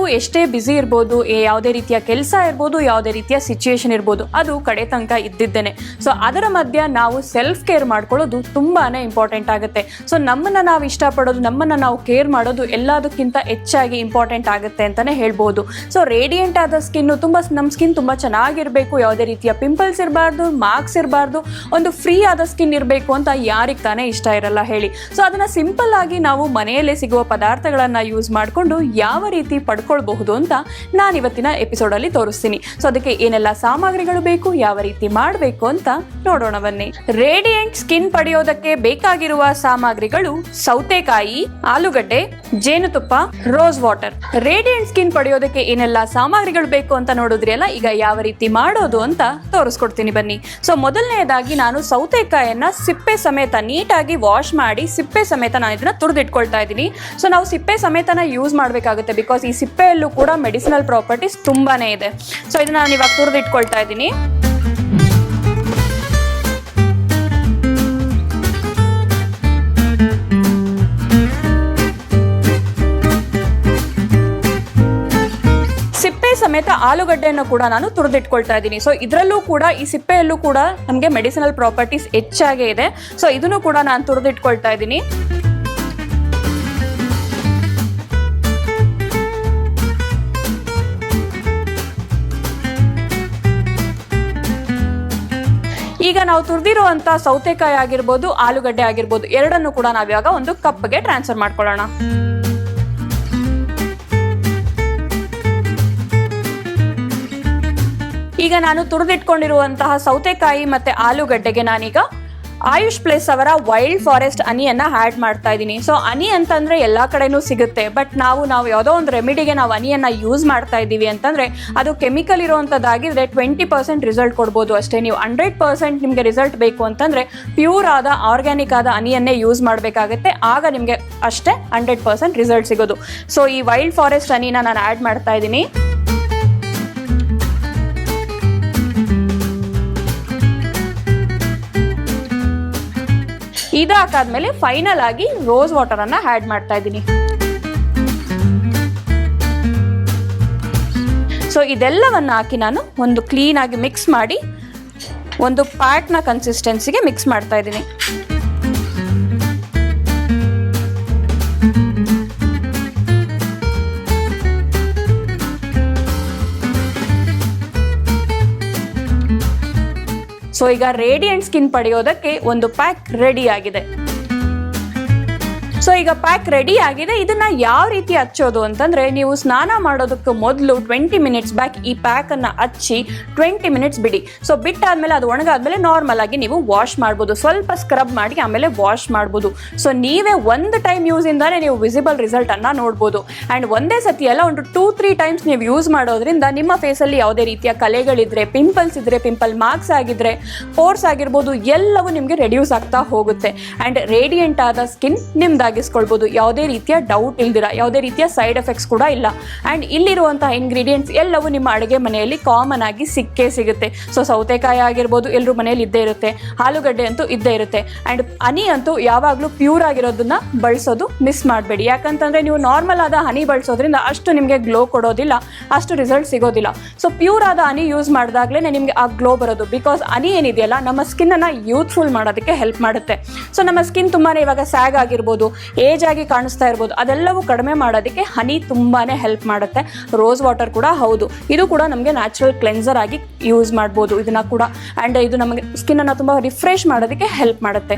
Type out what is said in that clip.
ನಾವು ಎಷ್ಟೇ ಬ್ಯುಸಿ ಇರ್ಬೋದು ಯಾವುದೇ ರೀತಿಯ ಕೆಲಸ ಇರ್ಬೋದು, ಯಾವುದೇ ರೀತಿಯ ಸಿಚುಯೇಷನ್ ಇರ್ಬೋದು, ಅದು ಕಡೆ ತನಕ ಇದ್ದಿದ್ದೇನೆ. ಸೊ ಅದರ ಮಧ್ಯ ನಾವು ಸೆಲ್ಫ್ ಕೇರ್ ಮಾಡ್ಕೊಳ್ಳೋದು ತುಂಬಾನೇ ಇಂಪಾರ್ಟೆಂಟ್ ಆಗುತ್ತೆ. ಸೊ ನಮ್ಮನ್ನ ನಾವು ಇಷ್ಟಪಡೋದು, ನಮ್ಮನ್ನ ನಾವು ಕೇರ್ ಮಾಡೋದು ಎಲ್ಲದಕ್ಕಿಂತ ಹೆಚ್ಚಾಗಿ ಇಂಪಾರ್ಟೆಂಟ್ ಆಗುತ್ತೆ ಅಂತಾನೆ ಹೇಳ್ಬೋದು. ಸೊ ರೇಡಿಯಂಟ್ ಆದ ಸ್ಕಿನ್ ತುಂಬಾ ನಮ್ಮ ಸ್ಕಿನ್ ತುಂಬಾ ಚೆನ್ನಾಗಿರಬೇಕು. ಯಾವುದೇ ರೀತಿಯ ಪಿಂಪಲ್ಸ್ ಇರಬಾರ್ದು ಮಾರ್ಕ್ಸ್ ಇರಬಾರ್ದು, ಒಂದು ಫ್ರೀ ಆದ ಸ್ಕಿನ್ ಇರಬೇಕು ಅಂತ ಯಾರಿಗೆ ತಾನೇ ಇಷ್ಟ ಇರಲ್ಲ ಹೇಳಿ. ಸೊ ಅದನ್ನ ಸಿಂಪಲ್ ಆಗಿ ನಾವು ಮನೆಯಲ್ಲೇ ಸಿಗುವ ಪದಾರ್ಥಗಳನ್ನು ಯೂಸ್ ಮಾಡಿಕೊಂಡು ಯಾವ ರೀತಿ ಪಡ್ಕೊಳ್ಬಹುದು ಅಂತ ನಾನು ಇವತ್ತಿನ ಎಪಿಸೋಡ್ ಅಲ್ಲಿ ತೋರಿಸ್ತೀನಿ. ಸೊ ಅದಕ್ಕೆ ಏನೆಲ್ಲ ಸಾಮಗ್ರಿಗಳು ಬೇಕು, ಯಾವ ರೀತಿ ಮಾಡಬೇಕು ಅಂತ ನೋಡೋಣ ಬನ್ನಿ ರೇಡಿಯಂಟ್ ಸ್ಕಿನ್ ಪಡೆಯೋದಕ್ಕೆ ಬೇಕಾಗಿರುವ ಸಾಮಗ್ರಿಗಳು ಸೌತೆಕಾಯಿ, ಆಲೂಗಡ್ಡೆ, ಜೇನುತುಪ್ಪ ರೋಸ್ ವಾಟರ್ ರೇಡಿಯಂಟ್ ಸ್ಕಿನ್ ಪಡೆಯೋದಕ್ಕೆ ಏನೆಲ್ಲ ಸಾಮಗ್ರಿಗಳು ಬೇಕು ಅಂತ ನೋಡಿದ್ರಿ ಅಲ್ಲ? ಈಗ ಯಾವ ರೀತಿ ಮಾಡೋದು ಅಂತ ತೋರಿಸ್ಕೊಡ್ತೀನಿ ಬನ್ನಿ. ಸೊ ಮೊದಲನೆಯದಾಗಿ ನಾನು ಸೌತೆಕಾಯನ್ನ ಸಿಪ್ಪೆ ಸಮೇತ ನೀಟಾಗಿ ವಾಶ್ ಮಾಡಿ, ಸಿಪ್ಪೆ ಸಮೇತ ನಾನು ಇದನ್ನ ತುರಿದಿಟ್ಕೊಳ್ತಾ ಇದ್ದೀನಿ. ಸೊ ನಾವು ಸಿಪ್ಪೆ ಸಮೇತನ ಯೂಸ್ ಮಾಡಬೇಕಾಗುತ್ತೆ ಬಿಕಾಸ್ ಈ ಸಿಪ್ಪೆಯಲ್ಲೂ ಕೂಡ ಮೆಡಿಸಿನಲ್ ಪ್ರಾಪರ್ಟೀಸ್ ತುಂಬಾನೇ ಇದೆ. ಸೊ ಇದನ್ನ ನಾನು ಇವಾಗ ತುರಿದಿಟ್ಕೊಳ್ತಾ ಇದ್ದೀನಿ. ಸಮೇತ ಆಲೂಗಡ್ಡೆಯನ್ನು ಕೂಡ ನಾನು ತುರಿದಿಟ್ಕೊಳ್ತಾ ಇದ್ದೀನಿ. ಸೊ ಇದರಲ್ಲೂ ಕೂಡ, ಈ ಸಿಪ್ಪೆಯಲ್ಲೂ ಕೂಡ ನಮಗೆ ಮೆಡಿಸಿನಲ್ ಪ್ರಾಪರ್ಟೀಸ್ ಹೆಚ್ಚಾಗೇ ಇದೆ. ಸೊ ಇದನ್ನು ಕೂಡ ನಾನು ತುರಿದಿಟ್ಕೊಳ್ತಾ ಇದ್ದೀನಿ. ಈಗ ನಾವು ತುರಿದಿರುವಂತ ಸೌತೆಕಾಯಿ ಆಗಿರ್ಬೋದು, ಆಲೂಗಡ್ಡೆ ಆಗಿರ್ಬೋದು, ಎರಡನ್ನು ಕೂಡ ನಾವಿವಾಗ ಒಂದು ಕಪ್ಗೆ ಟ್ರಾನ್ಸ್ಫರ್ ಮಾಡ್ಕೊಳ್ಳೋಣ. ಈಗ ನಾನು ತುರಿದಿಟ್ಕೊಂಡಿರುವಂತಹ ಸೌತೆಕಾಯಿ ಮತ್ತೆ ಆಲೂಗಡ್ಡೆಗೆ ನಾನೀಗ ಆಯುಷ್ ಪ್ಲೇಸ್ ಅವರ ವೈಲ್ಡ್ ಫಾರೆಸ್ಟ್ ಅನಿಯನ್ನ ಆ್ಯಡ್ ಮಾಡ್ತಾ ಇದ್ದೀನಿ ಸೊ ಅನಿ ಅಂತಂದ್ರೆ ಎಲ್ಲಾ ಕಡೆನೂ ಸಿಗುತ್ತೆ. ಬಟ್ ನಾವು ನಾವು ಯಾವುದೋ ಒಂದು ರೆಮಿಡಿಗೆ ನಾವು ಅನಿಯನ್ನ ಯೂಸ್ ಮಾಡ್ತಾ ಇದ್ದೀವಿ ಅಂತಂದ್ರೆ ಅದು ಕೆಮಿಕಲ್ ಇರುವಂತದ್ದಾಗಿದ್ರೆ ಟ್ವೆಂಟಿ ಪರ್ಸೆಂಟ್ ರಿಸಲ್ಟ್ ಕೊಡ್ಬೋದು ಅಷ್ಟೇ. ನೀವು ಹಂಡ್ರೆಡ್ ಪರ್ಸೆಂಟ್ ನಿಮಗೆ ರಿಸಲ್ಟ್ ಬೇಕು ಅಂತಂದ್ರೆ ಪ್ಯೂರ್ ಆದ ಆರ್ಗ್ಯಾನಿಕ್ ಆದ ಅನಿಯನ್ನೇ ಯೂಸ್ ಮಾಡಬೇಕಾಗುತ್ತೆ. ಆಗ ನಿಮಗೆ ಅಷ್ಟೇ ಹಂಡ್ರೆಡ್ ಪರ್ಸೆಂಟ್ ರಿಸಲ್ಟ್ ಸಿಗೋದು. ಸೊ ಈ ವೈಲ್ಡ್ ಫಾರೆಸ್ಟ್ ಅನಿನ ನಾನು ಆ್ಯಡ್ ಮಾಡ್ತಾ ಇದ್ದೀನಿ ಇದಾಕಾದ್ಮೇಲೆ ಫೈನಲ್ ಆಗಿ ರೋಸ್ ವಾಟರ್ ಅನ್ನ ಆ್ಯಡ್ ಮಾಡ್ತಾ ಇದ್ದೀನಿ. ಸೊ ಇದೆಲ್ಲವನ್ನ ಹಾಕಿ ನಾನು ಒಂದು ಕ್ಲೀನ್ ಆಗಿ ಮಿಕ್ಸ್ ಮಾಡಿ ಒಂದು ಪ್ಯಾಟ್ನ ಕನ್ಸಿಸ್ಟೆನ್ಸಿಗೆ ಮಿಕ್ಸ್ ಮಾಡ್ತಾ ಇದ್ದೀನಿ. ಸೊ ಈಗ ರೇಡಿಯಂಟ್ ಸ್ಕಿನ್ ಪಡೆಯೋದಕ್ಕೆ ಒಂದು ಪ್ಯಾಕ್ ರೆಡಿ ಆಗಿದೆ. ಸೊ ಈಗ ಪ್ಯಾಕ್ ರೆಡಿ ಆಗಿದೆ. ಇದನ್ನ ಯಾವ ರೀತಿ ಹಚ್ಚೋದು ಅಂತಂದ್ರೆ, ನೀವು ಸ್ನಾನ ಮಾಡೋದಕ್ಕೆ ಮೊದಲು ಟ್ವೆಂಟಿ ಮಿನಿಟ್ಸ್ ಬ್ಯಾಕ್ ಈ ಪ್ಯಾಕ್ ಅನ್ನ ಹಚ್ಚಿ ಟ್ವೆಂಟಿ ಮಿನಿಟ್ಸ್ ಬಿಡಿ. ಸೊ ಬಿಟ್ಟಾದ್ಮೇಲೆ ಅದು ಒಣಗಾದ್ಮೇಲೆ ನಾರ್ಮಲ್ ಆಗಿ ನೀವು ವಾಶ್ ಮಾಡ್ಬೋದು. ಸ್ವಲ್ಪ ಸ್ಕ್ರಬ್ ಮಾಡಿ ಆಮೇಲೆ ವಾಶ್ ಮಾಡ್ಬೋದು. ಸೊ ನೀವೇ ಒಂದು ಟೈಮ್ ಯೂಸ್ ಇಂದಾನೆ ನೀವು ವಿಸಿಬಲ್ ರಿಸಲ್ಟ್ ಅನ್ನ ನೋಡ್ಬೋದು. ಅಂಡ್ ಒಂದೇ ಸತಿ ಅಲ್ಲ, ಒಂದು ಟೂ ತ್ರೀ ಟೈಮ್ಸ್ ನೀವು ಯೂಸ್ ಮಾಡೋದ್ರಿಂದ ನಿಮ್ಮ ಫೇಸಲ್ಲಿ ಯಾವುದೇ ರೀತಿಯ ಕಲೆಗಳಿದ್ರೆ ಪಿಂಪಲ್ಸ್ ಇದ್ರೆ ಪಿಂಪಲ್ ಮಾರ್ಕ್ಸ್ ಆಗಿದ್ರೆ ಪೋರ್ಸ್ ಆಗಿರ್ಬೋದು, ಎಲ್ಲವೂ ನಿಮಗೆ ರೆಡ್ಯೂಸ್ ಆಗ್ತಾ ಹೋಗುತ್ತೆ. ಅಂಡ್ ರೇಡಿಯಂಟ್ ಆದ ಸ್ಕಿನ್ ನಿಮ್ದಾಗಿಸ್ಕೊಳ್ಬೋದು ಯಾವುದೇ ರೀತಿಯ ಡೌಟ್ ಇಲ್ದಿರ, ಯಾವುದೇ ರೀತಿಯ ಸೈಡ್ ಎಫೆಕ್ಟ್ಸ್ ಕೂಡ ಇಲ್ಲ. ಅಂಡ್ ಇಲ್ಲಿರುವಂತಹ ಇಂಗ್ರೀಡಿಯೆಂಟ್ಸ್ ಎಲ್ಲವೂ ನಿಮ್ಮ ಅಡುಗೆ ಮನೆಯಲ್ಲಿ ಕಾಮನ್ ಆಗಿ ಸಿಕ್ಕೇ ಸಿಗುತ್ತೆ. ಸೊ ಸೌತೆಕಾಯಿ ಆಗಿರ್ಬೋದು ಎಲ್ಲರೂ ಮನೆಯಲ್ಲಿ ಇದ್ದೇ ಇರುತ್ತೆ. ಆಲೂಗಡ್ಡೆ ಅಂತೂ ಇದ್ದೇ ಇರುತ್ತೆ. ಅಂಡ್ ಹನಿ ಅಂತೂ ಯಾವಾಗಲೂ ಪ್ಯೂರ್ ಆಗಿರೋದನ್ನ ಬಳಸೋದು ಮಿಸ್ ಮಾಡಬೇಡಿ. ಯಾಕಂತಂದ್ರೆ ನೀವು ನಾರ್ಮಲ್ ಆದ ಹನಿ ಬಳಸೋದ್ರಿಂದ ಅಷ್ಟು ನಿಮಗೆ ಗ್ಲೋ ಕೊಡೋದಿಲ್ಲ, ಅಷ್ಟು ರಿಸಲ್ಟ್ ಸಿಗೋದಿಲ್ಲ. ಸೊ ಪ್ಯೂರ್ ಆದ ಹನಿ ಯೂಸ್ ಮಾಡಿದಾಗಲೇ ನಿಮಗೆ ಆ ಗ್ಲೋ ಬರೋದು. ಬಿಕಾಸ್ ಹನಿ ಏನಿದೆಯಲ್ಲ, ನಮ್ಮ ಸ್ಕಿನ್ನನ್ನು ಯೂತ್ಫುಲ್ ಮಾಡೋದಕ್ಕೆ ಹೆಲ್ಪ್ ಮಾಡುತ್ತೆ. ಸೊ ನಮ್ಮ ಸ್ಕಿನ್ ತುಂಬಾ ಇವಾಗ ಸ್ಯಾಗ್ ಆಗಿರ್ಬೋದು ಏಜ್ ಆಗಿ ಕಾಣಿಸ್ತಾ ಇರ್ಬೋದು. ಅದೆಲ್ಲವೂ ಕಡಿಮೆ ಮಾಡೋದಕ್ಕೆ ಹನಿ ತುಂಬಾನೇ ಹೆಲ್ಪ್ ಮಾಡುತ್ತೆ. ರೋಸ್ ವಾಟರ್ ಕೂಡ ಹೌದು. ಇದು ಕೂಡ ನಮಗೆ ನ್ಯಾಚುರಲ್ ಕ್ಲೆನ್ಸರ್ ಆಗಿ ಯೂಸ್ ಮಾಡ್ಬೋದು. ಇದನ್ನ ಕೂಡ. ಆ್ಯಂಡ್ ಇದು ನಮಗೆ ಸ್ಕಿನ್ನನ್ನು ತುಂಬ ರಿಫ್ರೆಶ್ ಮಾಡೋದಕ್ಕೆ ಹೆಲ್ಪ್ ಮಾಡುತ್ತೆ.